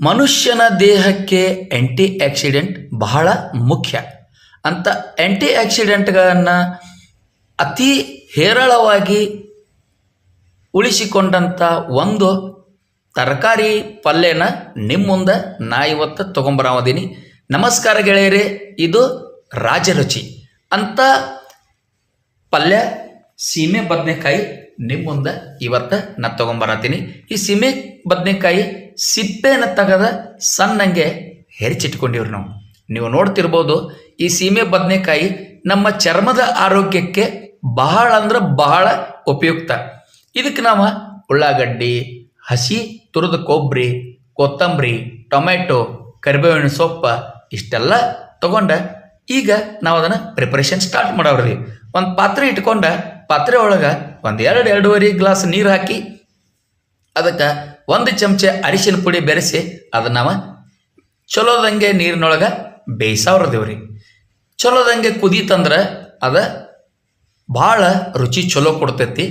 ಮನುಷ್ಯನ ದೇಹಕ್ಕೆ ಆ್ಯಂಟಿ ಆಕ್ಸಿಡೆಂಟ್ ಬಹಳ ಮುಖ್ಯ. ಅಂತ ಆ್ಯಂಟಿ ಆಕ್ಸಿಡೆಂಟ್ಗಳನ್ನು ಅತಿ ಹೇರಳವಾಗಿ ಉಳಿಸಿಕೊಂಡಂಥ ಒಂದು ತರಕಾರಿ ಪಲ್ಯನ ನಿಮ್ಮ ಮುಂದೆ ನಾ ಇವತ್ತು ತೊಗೊಂಬರಾವದೀನಿ ನಮಸ್ಕಾರ ಗೆಳೆಯರೇ, ಇದು ರಾಜರುಚಿ ಅಂತ ಪಲ್ಯ ಸೀಮೆ ಬದನೆಕಾಯಿ ನಿಮ್ಮ ಮುಂದೆ ಇವತ್ತು ನಾ ತೊಗೊಂಬರತ್ತೀನಿ ಈ ಸೀಮೆ ಬದನೆಕಾಯಿ ಸಿಪ್ಪೆನ ತಗದ ಸಣ್ಣಂಗೆ ಹೆರಿಚಿಟ್ಕೊಂಡಿವ್ರಿ ನಾವು. ನೀವು ನೋಡ್ತಿರ್ಬೋದು, ಈ ಸೀಮೆ ಬದನೆಕಾಯಿ ನಮ್ಮ ಚರ್ಮದ ಆರೋಗ್ಯಕ್ಕೆ ಬಹಳ ಅಂದ್ರೆ ಬಹಳ ಉಪಯುಕ್ತ. ಇದಕ್ಕೆ ನಾವು ಉಳ್ಳಾಗಡ್ಡಿ, ಹಸಿ ತುರಿದ ಕೊಬ್ಬರಿ, ಕೊತ್ತಂಬರಿ ಟೊಮೆಟೊ ಕರಿಬೇವಿನ ಸೊಪ್ಪ ಇಷ್ಟೆಲ್ಲ ತಗೊಂಡ ಈಗ ನಾವು ಅದನ್ನು ಪ್ರಿಪರೇಷನ್ ಸ್ಟಾರ್ಟ್ ಮಾಡವ್ರಿ. ಒಂದು ಪಾತ್ರೆ ಇಟ್ಕೊಂಡ ಪಾತ್ರೆ ಒಳಗೆ ಒಂದು ಎರಡು ಎರಡೂವರೆ ಗ್ಲಾಸ್ ನೀರು ಹಾಕಿ ಅದಕ್ಕೆ ಒಂದು ಚಮಚ ಅರಿಶಿನ ಪುಡಿ ಬೆರೆಸಿ ಅದನ್ನ ನಾವು ಚಲೋದಂಗೆ ನೀರಿನೊಳಗೆ ಬೇಯಿಸಾವ್ರದೇವ್ರಿ. ಚಲೋದಂಗೆ ಕುದೀತಂದ್ರೆ ಅದು ಭಾಳ ರುಚಿ ಚಲೋ ಕೊಡ್ತೈತಿ.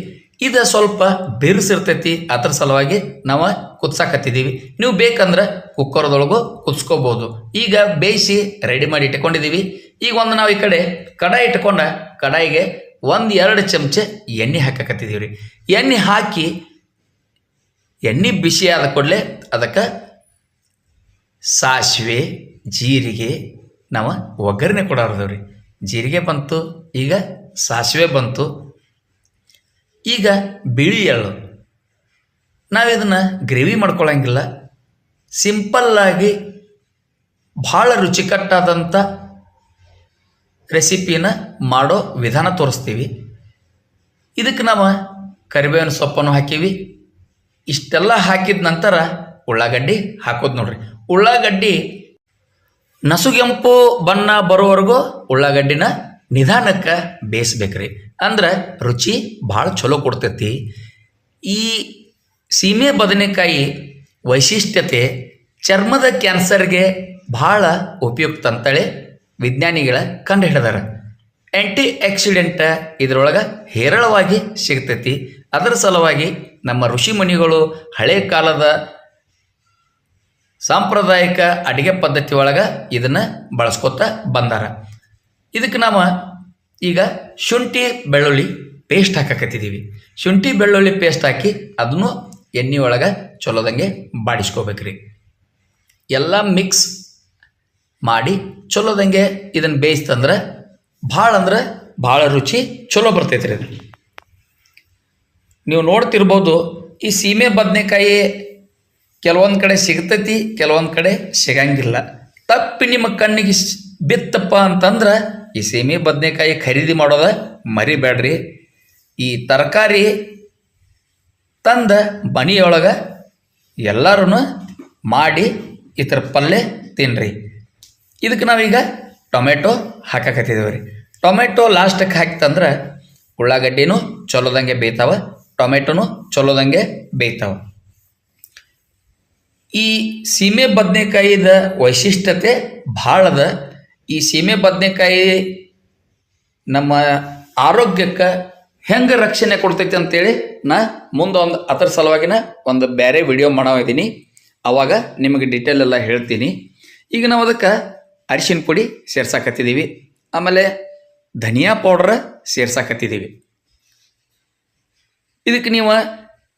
ಇದು ಸ್ವಲ್ಪ ಬಿರುಸಿರ್ತೈತಿ. ಅದ್ರ ಸಲುವಾಗಿ ನಾವು ಕುದ್ಸಾಕತ್ತಿದ್ದೀವಿ ನೀವು ಬೇಕಂದ್ರೆ ಕುಕ್ಕರ್ದೊಳಗು ಕುದಿಸ್ಕೋಬೋದು. ಈಗ ಬೇಯಿಸಿ ರೆಡಿ ಮಾಡಿ ಇಟ್ಕೊಂಡಿದ್ದೀವಿ ಈಗ ಒಂದು ನಾವು ಈ ಕಡೆ ಕಡಾಯಿ ಇಟ್ಕೊಂಡ ಕಡಾಯಿಗೆ ಒಂದು ಎರಡು ಚಮಚೆ ಎಣ್ಣೆ ಹಾಕಕತ್ತಿದ್ದೀವಿ ರೀ ಎಣ್ಣೆ ಹಾಕಿ ಎಣ್ಣೆ ಬಿಸಿ ಆದ ಕೂಡಲೇ ಅದಕ್ಕೆ ಸಾಸಿವೆ, ಜೀರಿಗೆ, ನಾವು ಒಗ್ಗರಣೆ ಕೊಡೋರ್ದವ್ರಿ. ಜೀರಿಗೆ ಬಂತು, ಈಗ ಸಾಸಿವೆ ಬಂತು. ಈಗ ಬಿಳಿ ಎಳ್ಳು. ನಾವು ಇದನ್ನು ಗ್ರೇವಿ ಮಾಡ್ಕೊಳ್ಳೋಂಗಿಲ್ಲ ಸಿಂಪಲ್ಲಾಗಿ ಭಾಳ ರುಚಿಕಟ್ಟಾದಂಥ ರೆಸಿಪಿನ ಮಾಡೋ ವಿಧಾನ ತೋರಿಸ್ತೀವಿ. ಇದಕ್ಕೆ ನಾವು ಕರಿಬೇವಿನ ಸೊಪ್ಪನ್ನು ಹಾಕೀವಿ. ಇಷ್ಟೆಲ್ಲ ಹಾಕಿದ ನಂತರ ಉಳ್ಳಾಗಡ್ಡಿ ಹಾಕೋದು ನೋಡ್ರಿ. ಉಳ್ಳಾಗಡ್ಡಿ ನಸುಗೆಂಪು ಬಣ್ಣ ಬರೋವರೆಗೂ ಉಳ್ಳಾಗಡ್ಡಿನ ನಿಧಾನಕ್ಕೆ ಬೇಯಿಸ್ಬೇಕ್ರಿ. ಅಂದ್ರೆ ರುಚಿ ಭಾಳ ಚಲೋ ಕೊಡ್ತೈತಿ. ಈ ಸೀಮೆ ಬದನೆಕಾಯಿ ವೈಶಿಷ್ಟ್ಯತೆ ಚರ್ಮದ ಕ್ಯಾನ್ಸರ್ಗೆ ಭಾಳ ಉಪಯುಕ್ತ ಅಂತೇಳಿ ವಿಜ್ಞಾನಿಗಳ ಕಂಡು ಹಿಡಿದಾರ ಆ್ಯಂಟಿ ಆಕ್ಸಿಡೆಂಟ್ ಇದರೊಳಗೆ ಹೇರಳವಾಗಿ ಸಿಗ್ತೈತಿ. ಅದರ ಸಲುವಾಗಿ ನಮ್ಮ ಋಷಿ ಮುನಿಗಳು ಹಳೆ ಕಾಲದ ಸಾಂಪ್ರದಾಯಿಕ ಅಡಿಗೆ ಪದ್ಧತಿ ಒಳಗೆ ಇದನ್ನು ಬಳಸ್ಕೊತ ಬಂದಾರ. ಇದಕ್ಕೆ ನಾವು ಈಗ ಶುಂಠಿ ಬೆಳ್ಳುಳ್ಳಿ ಪೇಸ್ಟ್ ಹಾಕಕತ್ತಿದ್ದೀವಿ ಶುಂಠಿ ಬೆಳ್ಳುಳ್ಳಿ ಪೇಸ್ಟ್ ಹಾಕಿ ಅದನ್ನು ಎಣ್ಣೆ ಒಳಗೆ ಚಲೋದಂಗೆ ಬಾಡಿಸ್ಕೋಬೇಕ್ರಿ. ಎಲ್ಲ ಮಿಕ್ಸ್ ಮಾಡಿ ಚಲೋದಂಗೆ ಇದನ್ನು ಬೇಯಿಸ್ತಂದ್ರೆ ಭಾಳ ಅಂದ್ರೆ ಭಾಳ ರುಚಿ ಚಲೋ ಬರ್ತೈತೆ ರೀ ನೀವು ನೋಡ್ತಿರ್ಬೋದು, ಈ ಸೀಮೆ ಬದನೆಕಾಯಿ ಕೆಲವೊಂದು ಕಡೆ ಸಿಗ್ತೈತಿ, ಕೆಲವೊಂದು ಕಡೆ ಸಿಗಂಗಿಲ್ಲ. ತಪ್ಪಿ ನಿಮ್ಮ ಕಣ್ಣಿಗೆ ಬಿತ್ತಪ್ಪ ಅಂತಂದ್ರೆ, ಈ ಸೀಮೆ ಬದನೆಕಾಯಿ ಖರೀದಿ ಮಾಡೋದ ಮರಿಬೇಡ್ರಿ ಈ ತರಕಾರಿ ತಂದ ಮನೆಯೊಳಗೆ ಎಲ್ಲರೂ ಮಾಡಿ ಥರ ಪಲ್ಯ ತಿನ್ನಿರಿ ಇದಕ್ಕೆ ನಾವೀಗ ಟೊಮೆಟೊ ಹಾಕಕತ್ತಿದ್ದೇವೆ ರೀ. ಟೊಮೆಟೊ ಲಾಸ್ಟಕ್ಕೆ ಹಾಕ್ತಂದ್ರೆ ಉಳ್ಳಾಗಡ್ಡಿನೂ ಚಲೋದಂಗೆ ಬೇಯ್ತಾವ, ಟೊಮೆಟೊನೂ ಚಲೋದಂಗೆ ಬೇಯ್ತಾವ. ಈ ಸೀಮೆ ಬದನೆಕಾಯಿದ ವೈಶಿಷ್ಟ್ಯತೆ ಭಾಳ ಅದ. ಈ ಸೀಮೆ ಬದನೆಕಾಯಿ ನಮ್ಮ ಆರೋಗ್ಯಕ್ಕೆ ಹೆಂಗೆ ರಕ್ಷಣೆ ಕೊಡ್ತೈತಿ ಅಂತೇಳಿ ನಾ ಮುಂದೆ ಒಂದು ಅದರ ಸಲುವಾಗಿನ ಒಂದು ಬೇರೆ ವಿಡಿಯೋ ಮಾಡವಿದ್ದೀನಿ ಆವಾಗ ನಿಮಗೆ ಡೀಟೇಲ್ ಎಲ್ಲ ಹೇಳ್ತೀನಿ. ಈಗ ನಾವು ಅದಕ್ಕೆ ಅರಿಶಿನ ಪುಡಿ ಸೇರ್ಸಾಕತ್ತಿದ್ದೀವಿ. ಆಮೇಲೆ ಧನಿಯಾ ಪೌಡ್ರ ಸೇರ್ಸಾಕತ್ತಿದ್ದೀವಿ. ಇದಕ್ಕೆ ನೀವು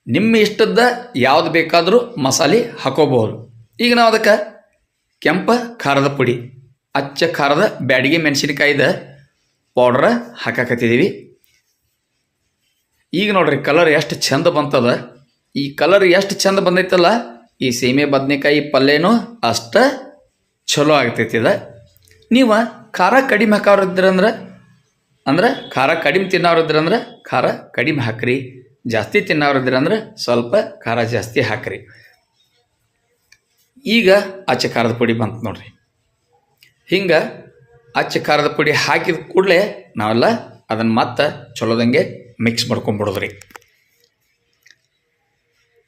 ನಿಮ್ಮ ಇಷ್ಟದ ಯಾವ್ದು ಬೇಕಾದರೂ ಮಸಾಲೆ ಹಾಕೋಬಹುದು. ಈಗ ನಾವು ಅದಕ್ಕೆ ಕೆಂಪ ಖಾರದ ಪುಡಿ, ಅಚ್ಚ ಖಾರದ ಬ್ಯಾಡಿಗೆ ಮೆಣಸಿನಕಾಯಿದ ಪೌಡ್ರ ಹಾಕಾಕತ್ತಿದ್ದೀವಿ. ಈಗ ನೋಡ್ರಿ ಕಲರ್ ಎಷ್ಟು ಚಂದ ಬಂತದ. ಈ ಕಲರ್ ಎಷ್ಟು ಚಂದ ಬಂದೈತಲ್ಲ, ಈ ಸೀಮೆ ಬದನೆಕಾಯಿ ಪಲ್ಯನೂ ಅಷ್ಟ ಚಲೋ ಆಗ್ತೈತಿ ಇದ ನೀವು ಖಾರ ಕಡಿಮೆ ಹಾಕೋರಿದ್ರಂದ್ರೆ ಅಂದ್ರೆ ಖಾರ ಕಡಿಮೆ ತಿನ್ನೋರಿದ್ರಂದ್ರೆ ಖಾರ ಕಡಿಮೆ ಹಾಕ್ರಿ. ಜಾಸ್ತಿ ತಿನ್ನೋರಿದ್ರಂದ್ರೆ ಸ್ವಲ್ಪ ಖಾರ ಜಾಸ್ತಿ ಹಾಕ್ರಿ. ಈಗ ಅಚ್ಚ ಖಾರದ ಪುಡಿ ಬಂತು ನೋಡ್ರಿ. ಹಿಂಗೆ ಅಚ್ಚ ಖಾರದ ಪುಡಿ ಹಾಕಿದ ಕೂಡಲೇ ನಾವೆಲ್ಲ ಅದನ್ನು ಮತ್ತೆ ಚಲೋದಂಗೆ ಮಿಕ್ಸ್ ಮಾಡ್ಕೊಂಬಿಡೋದ್ರಿ.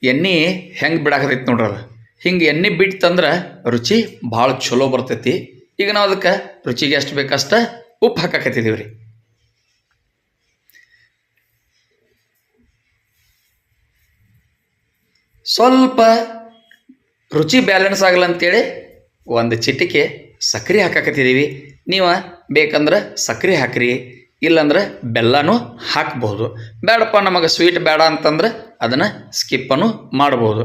ಎಣ್ಣೆ ಹೆಂಗೆ ಬಿಡಾಕತೈತಿ ನೋಡ್ರಿ ಅದು. ಹಿಂಗೆ ಎಣ್ಣೆ ಬಿಟ್ಟಂದ್ರೆ ರುಚಿ ಭಾಳ ಚಲೋ ಬರ್ತೈತಿ. ಈಗ ನಾವು ಅದಕ್ಕೆ ರುಚಿಗೆ ಎಷ್ಟು ಬೇಕಷ್ಟ ಉಪ್ಪು ಹಾಕಾಕತ್ತಿದ್ದೀವಿ ರೀ. ಸ್ವಲ್ಪ ರುಚಿ ಬ್ಯಾಲೆನ್ಸ್ ಆಗಲ್ಲ ಅಂತೇಳಿ ಒಂದು ಚಿಟಿಕೆ ಸಕ್ಕರೆ ಹಾಕಾಕತ್ತಿದ್ದೀವಿ. ನೀವು ಬೇಕಂದ್ರೆ ಸಕ್ಕರೆ ಹಾಕ್ರಿ, ಇಲ್ಲಾಂದ್ರೆ ಬೆಲ್ಲನೂ ಹಾಕ್ಬೋದು. ಬೇಡಪ್ಪ ನಮಗೆ ಸ್ವೀಟ್ ಬೇಡ ಅಂತಂದ್ರೆ ಅದನ್ನು ಸ್ಕಿಪ್ಪನ್ನು ಮಾಡ್ಬೋದು.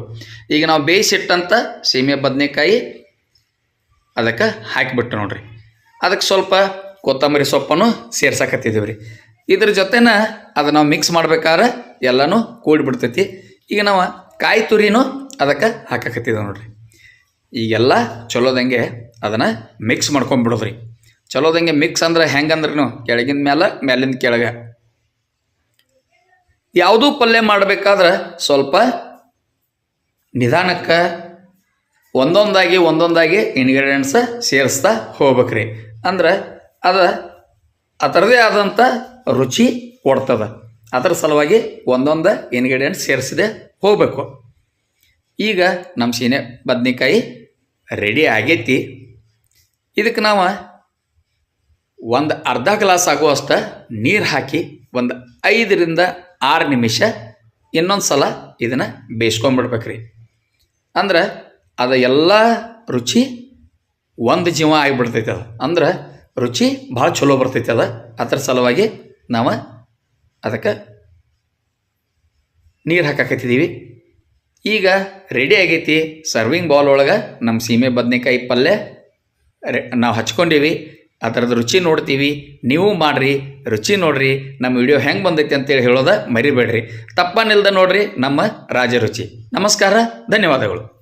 ಈಗ ನಾವು ಬೇಯಿಸಿಟ್ಟಂಥ ಸೀಮೆ ಬದನೆಕಾಯಿ ಅದಕ್ಕೆ ಹಾಕಿಬಿಟ್ಟು ನೋಡ್ರಿ. ಅದಕ್ಕೆ ಸ್ವಲ್ಪ ಕೊತ್ತಂಬರಿ ಸೊಪ್ಪನ್ನು ಸೇರ್ಸಕತ್ತಿದ್ದೀವಿ ರೀ ಇದ್ರ ಜೊತೆನ ಅದು ನಾವು ಮಿಕ್ಸ್ ಮಾಡ್ಬೇಕಾದ್ರೆ ಎಲ್ಲನೂ ಕೂಡಿಬಿಡ್ತೈತಿ. ಈಗ ನಾವು ಕಾಯಿ ತುರಿನೂ ಅದಕ್ಕೆ ಹಾಕಕತ್ತಿದ್ದೇವೆ ನೋಡ್ರಿ. ಈಗೆಲ್ಲ ಚಲೋದಂಗೆ ಅದನ್ನು ಮಿಕ್ಸ್ ಮಾಡ್ಕೊಂಡ್ಬಿಡೋದ್ರಿ ಚಲೋದಂಗೆ ಮಿಕ್ಸ್ ಅಂದ್ರೆ ಹೆಂಗಂದ್ರೂ ಕೆಳಗಿನ ಮೇಲೆ ಮೇಲಿಂದ ಕೆಳಗೆ. ಯಾವುದೂ ಪಲ್ಯ ಮಾಡಬೇಕಾದ್ರೆ ಸ್ವಲ್ಪ ನಿಧಾನಕ್ಕೆ ಒಂದೊಂದಾಗಿ ಒಂದೊಂದಾಗಿ ಇನ್ಗ್ರೀಡಿಯೆಂಟ್ಸ ಸೇರಿಸ್ತಾ ಹೋಗ್ಬೇಕ್ರಿ. ಅಂದ್ರೆ ಅದು ಅದರದೇ ಆದಂಥ ರುಚಿ ಕೊಡ್ತದೆ. ಅದರ ಸಲುವಾಗಿ ಒಂದೊಂದು ಇಂಗ್ರೀಡಿಯೆಂಟ್ಸ್ ಸೇರಿಸಿದೆ ಹೋಗಬೇಕು. ಈಗ ನಮ್ಮ ಸೀನೆ ಬದ್ನಿಕಾಯಿ ರೆಡಿ ಆಗೈತಿ. ಇದಕ್ಕೆ ನಾವು ಒಂದು ಅರ್ಧ ಗ್ಲಾಸ್ ಆಗುವಷ್ಟು ನೀರು ಹಾಕಿ ಒಂದು ಐದರಿಂದ ಆರು ನಿಮಿಷ ಇನ್ನೊಂದು ಸಲ ಇದನ್ನು ಬೇಯಿಸ್ಕೊಂಬಿಡ್ಬೇಕ್ರಿ ಅಂದ್ರೆ ಅದು ಎಲ್ಲ ರುಚಿ ಒಂದು ಜೀವ ಆಗಿಬಿಡ್ತೈತೆ ಅದು. ಅಂದ್ರೆ ರುಚಿ ಭಾಳ ಚಲೋ ಬರ್ತೈತೆ ಅದ. ಅದ್ರ ಸಲುವಾಗಿ ನಾವು ಅದಕ್ಕೆ ನೀರು ಹಾಕಾಕತ್ತಿದ್ದೀವಿ ಈಗ ರೆಡಿ ಆಗೈತಿ ಸರ್ವಿಂಗ್ ಬೌಲ್ ಒಳಗೆ ನಮ್ಮ ಸೀಮೆ ಬದನೆಕಾಯಿ ಪಲ್ಯ ನಾವು ಹಚ್ಕೊಂಡೀವಿ. ಅದರದ್ದು ರುಚಿ ನೋಡ್ತೀವಿ. ನೀವು ಮಾಡಿರಿ, ರುಚಿ ನೋಡ್ರಿ. ನಮ್ಮ ವಿಡಿಯೋ ಹೆಂಗೆ ಬಂದೈತಿ ಅಂತೇಳಿ ಹೇಳೋದ ಮರಿಬೇಡ್ರಿ. ತಪ್ಪನಿಲ್ದ ನೋಡ್ರಿ ನಮ್ಮ ರಾಜರುಚಿ ನಮಸ್ಕಾರ, ಧನ್ಯವಾದಗಳು.